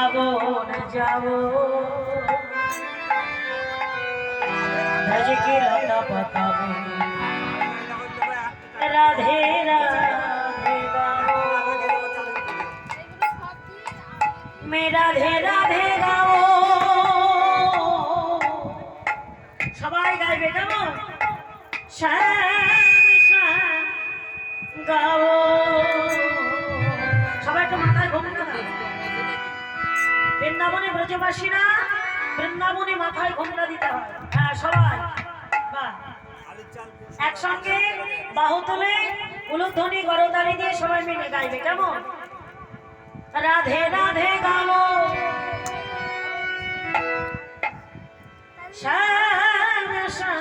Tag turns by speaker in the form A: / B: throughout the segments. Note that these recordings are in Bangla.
A: বৃন্দাবন যাব। ভজ কি লতা পাতাবে রাধে রাধে রাধে গাও। সবাই গাইবে কেমন? শ্যাম গাও। সবাই একটু মাথায় ঘুমটা বৃন্দাবনে ব্রজবাসীরা বৃন্দাবনে মাথায় ঘোমটা দিতে হয়। হ্যাঁ সবাই। একসঙ্গে বাহু তুলে উলুধ্বনি গরদারি দিয়ে সবাই মিলে গাইবে, কেমন? রাধে রাধে গামো শ্যাম শ্যাম।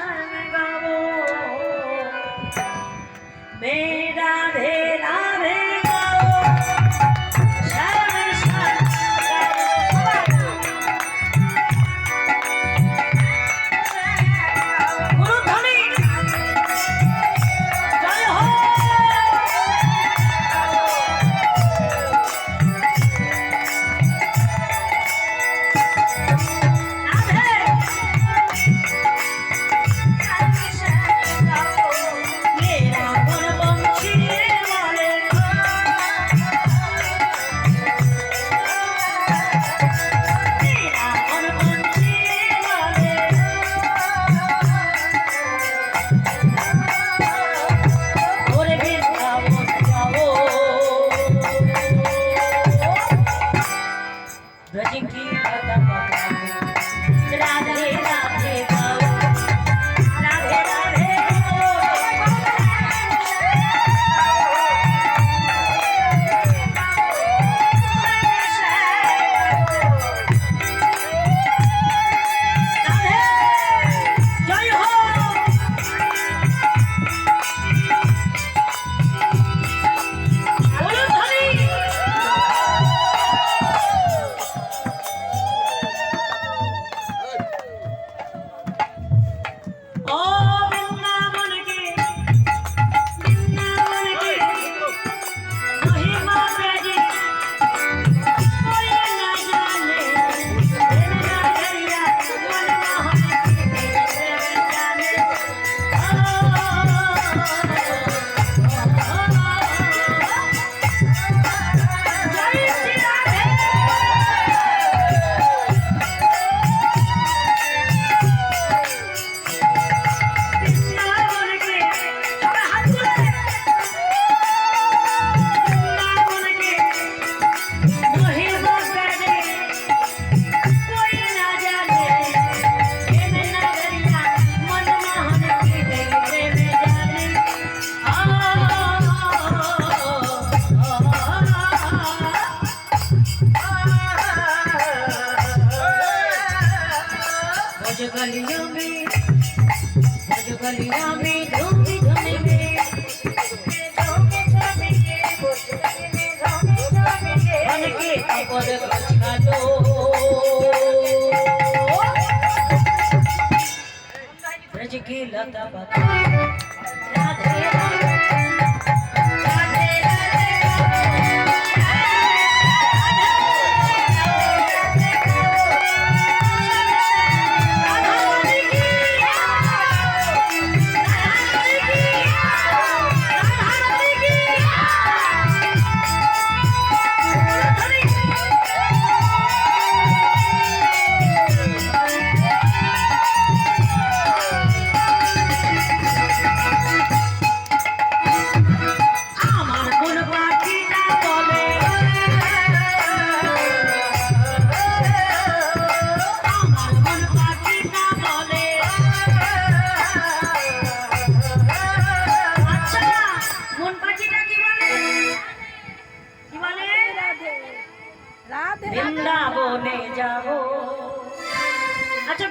A: गलियों में की लता पता বৃন্দাবনে যাব। আচ্ছা